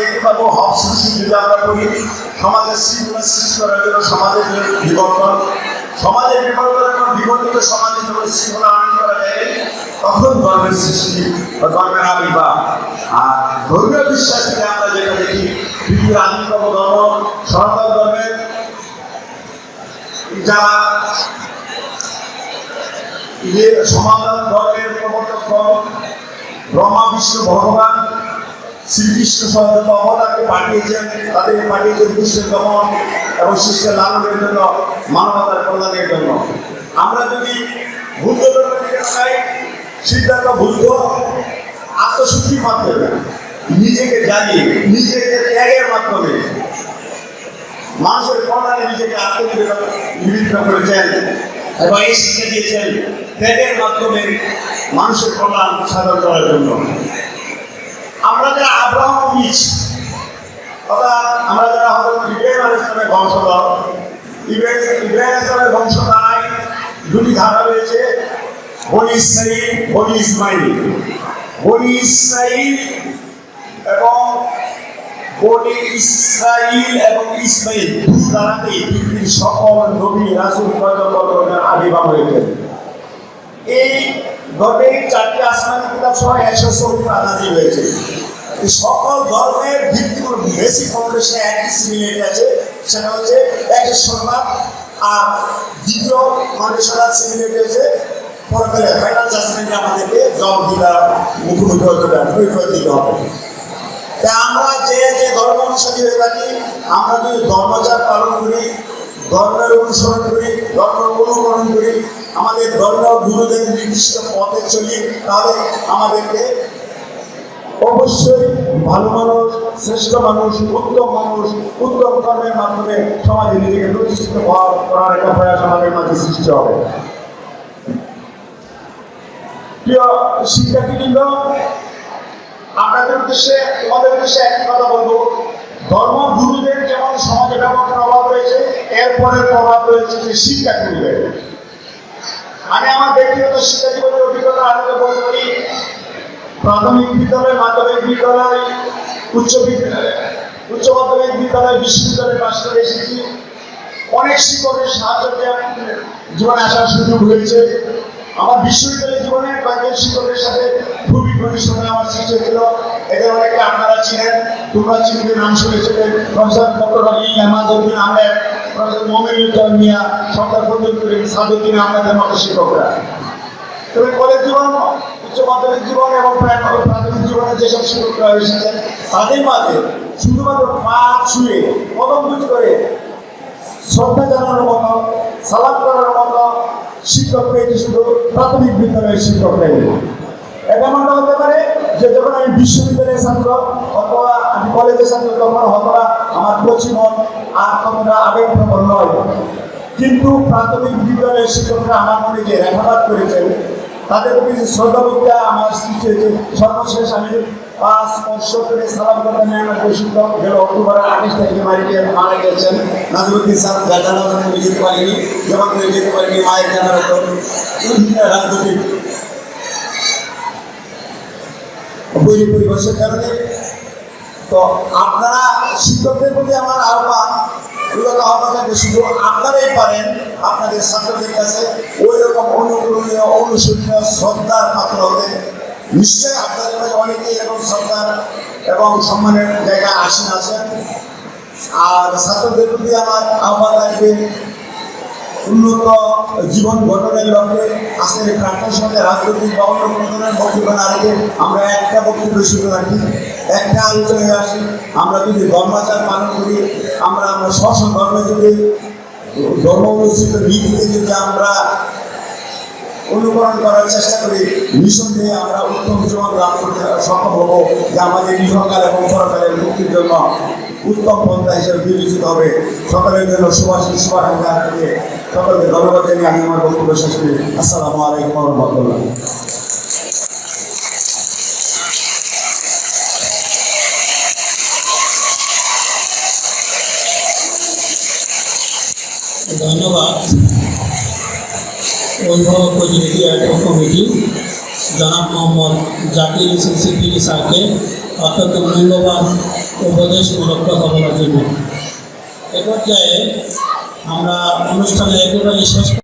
দেখতে পাবো, হক সৃষ্টি যদি আমরা করি, সমাজের শৃঙ্খলা সৃষ্টি করার জন্য সমাজের বিবর্তন। সমাজের বিবর্তনের পর বিবর্তিত সমাজে যখন করা যায় তখন ধর্মের সৃষ্টি বা ধর্মের আবির্ভাব। আর ধর্মীয় বিশ্বাস থেকে আমরা যেটা দেখি বিভিন্ন ধর্ম, সনাতন ধর্মের যারা ইয়ে সমাধান ধর্মের প্রবর্তক ব্রহ্মা, বিষ্ণু, ভগবান শ্রীকৃষ্ণ সহ অবতারকে পাঠিয়েছেন তাদেরকে পাঠিয়েছেন কৃষ্ণের দমন এবং শিষ্যের লালনের জন্য, মানবতার কল্যাণের জন্য। আমরা যদি বুদ্ধ ধর্মের দিকে তাকাই সিদ্ধান্ত বুদ্ধ আত্মশুদ্ধির মাধ্যমে নিজেকে জানিয়ে নিজেকে ত্যাগের মাধ্যমে মানুষের কল্যাণে নিজেকে আত্মনিবেদন করেছেন এবং এই শিক্ষা দিয়েছেন, ত্যাগের মাধ্যমে মানুষের কল্যাণ সাধন করার জন্য। আমরা যারা আব্রাহাম বীজ। অর্থাৎ আমরা যারা হয়তো ইব্রাহিম আল ইসলামের বংশধর, ইব্রাহিম ইসলামের বংশধারায় দুটি ধারা রয়েছে, বনি ইসরাইল, বনি ইসমাইল। বনি ইসরাইল এবং বনি ইসরাইল এবং ইসমাইল দু দ্বারাতেই পৃথিবীর সকল নবী, রাসুল পয়গম্বরের আবির্ভাব হয়েছে এই ধর্মের চারটি আসমানি কিতাব সহ একশো আনাজি রয়েছে। এই সকল ধর্মের ভিত্তি বেসিক ফাউন্ডেশনে একটি সিমিলেট আছে। সেটা হচ্ছে একেশ্বরবাদ আর দ্বিতীয় ফাউন্ডেশনাল সিমিলেট হচ্ছে পরকালে ফাইনাল জাজমেন্টে আমাদেরকে জবাব দিতে মুখোমুখি হতে হবে দিতে হবে। তা আমরা যে যে ধর্ম অনুসারী হয়ে থাকি, আমরা যদি ধর্মচার পালন করি, ধর্মের অনুসরণ করি ধর্মের অনুকরণ করি, আমাদের ধর্ম গুরুদের নির্দিষ্ট পথে চলি, তাহলে আমাদেরকে অবশ্যই ভালো মানুষ, শ্রেষ্ঠ মানুষ, উত্তম মানুষ, উত্তম কর্মের মাধ্যমে সমাজে নিজেকে প্রতিষ্ঠিত করার একটা প্রয়াস আমাদের মাঝে সৃষ্টি হবে। উদ্দেশ্যে উদ্দেশ্যে কথা বলব। যেমন রয়েছে রয়েছে যে শিক্ষার্থীদের। আমি আমার ব্যক্তিগত শিক্ষা জীবনের অভিজ্ঞতা আলোকে পারি প্রাথমিক বিদ্যালয়, মাধ্যমিক বিদ্যালয়, উচ্চ বিদ্যালয়, উচ্চ মাধ্যমিক বিদ্যালয়, বিশ্ববিদ্যালয়ে পাশ করে এসেছি। অনেক শিক্ষকের সাহায্য জীবনে আসার সুযোগ হয়েছে। আমার বিশ্ববিদ্যালয় জীবনে কয়েকজন শিক্ষকের সাথে খুবই ঘনিষ্ঠতা আমার সৃষ্টি হয়েছিল। এদের অনেকে আপনারা ছিলেন তোমরা চিনবে নাম শুনেছিলেন professor doctor Ali Ahmaduddin Ahmed, professor Mominuzzaman Miah, Sarkar Karim Saduddin আহমেদের মতো শিক্ষকরা। তবে কলেজ জীবন উচ্চ মাধ্যমিক জীবন এবং প্রাথমিক জীবনে যেসব শিক্ষকরা এসেছেন তাদের মাঝে শুধুমাত্র পা ছুঁয়ে কদম বুঝ করে শ্রদ্ধা জানানোর মতো, সালাম করার মতো শিক্ষক পেয়েছি শুধু প্রাথমিক বিদ্যালয়ের শিক্ষক এটা এমনটা হতে পারে যে যখন আমি বিশ্ববিদ্যালয়ের ছাত্র অথবা আমি কলেজের ছাত্র, তখন হতবা আমার কোচিমন আর ততটা আবেগপ্রবণ নয়। কিন্তু প্রাথমিক বিদ্যালয়ের শিক্ষকরা আমার মনে যে রেখাপাত করেছেন তাদের প্রতি শ্রদ্ধাবোধটা আমার সৃষ্টি হয়েছে। সর্বশেষ আমি স্পর্শ করে সালাম করতে নেয় আমার শিক্ষক গেল অক্টোবরের আঠাশ তারিখে মারা গেছেন নাজিমুদ্দিন স্যার যার যেতে পারিনি যেমন যেতে পারিনি মায়ের জানাজা তো রাজনৈতিক পরিবেশের কারণে। তো আপনারা শিক্ষকদের প্রতি আমার আহ্বান মূলত আহ্বান শুধু আপনারাই পারেন আপনাদের ছাত্রদের কাছে ওই রকম অনুকরণীয়, অনুসরণীয় শ্রদ্ধার পাত্র হতে নিশ্চয়ই আপনাদের মাঝে অনেকেই এরকম শ্রদ্ধার এবং সম্মানের জায়গায় আসেন আছেন আর ছাত্রদের প্রতি আমার আহ্বান থাকবে, উন্নত জীবন গঠনের লক্ষ্যে আজকের এই প্রার্থনার সঙ্গে রাজনৈতিক বা অন্য কোনো বক্তব্য না রেখে আমরা একটা বক্তব্য শুরু রাখি। একটা আলোচনায় আসি। আমরা যদি ধর্মাচার পালন করি, আমরা আমরা স্বস্ব ধর্মে যদি ধর্ম অনুষ্ঠিত নীতিতে যদি আমরা অনুকরণ করার চেষ্টা করি, নিঃসন্দেহে আমরা উত্তম জীবন লাভ করতে সক্ষম হব যে আমাদের ইহকাল এবং পরকালের মুক্তির জন্য উত্তম পন্থা হিসেবে বিবেচিত হবে। সকলের জন্য সুভাষী শুভাকাঙ্ক্ষা সকলকে ধন্যবাদ জানিয়ে আমি আমার বক্তব্য শেষ করি। আসসালামু আলাইকুম রহমতুল্লাহ। ধন্যবাদ। অভিভাবক প্রতিনিধি অ্যাডক কমিটি, জনাব মোহাম্মদ জাকির হোসেন সিদ্দিকী স্যারকে অত্যন্ত মূল্যবান উপদেশমূলক কথা বলার জন্য। এ পর্যায়ে আমরা অনুষ্ঠানে একেবারে শেষ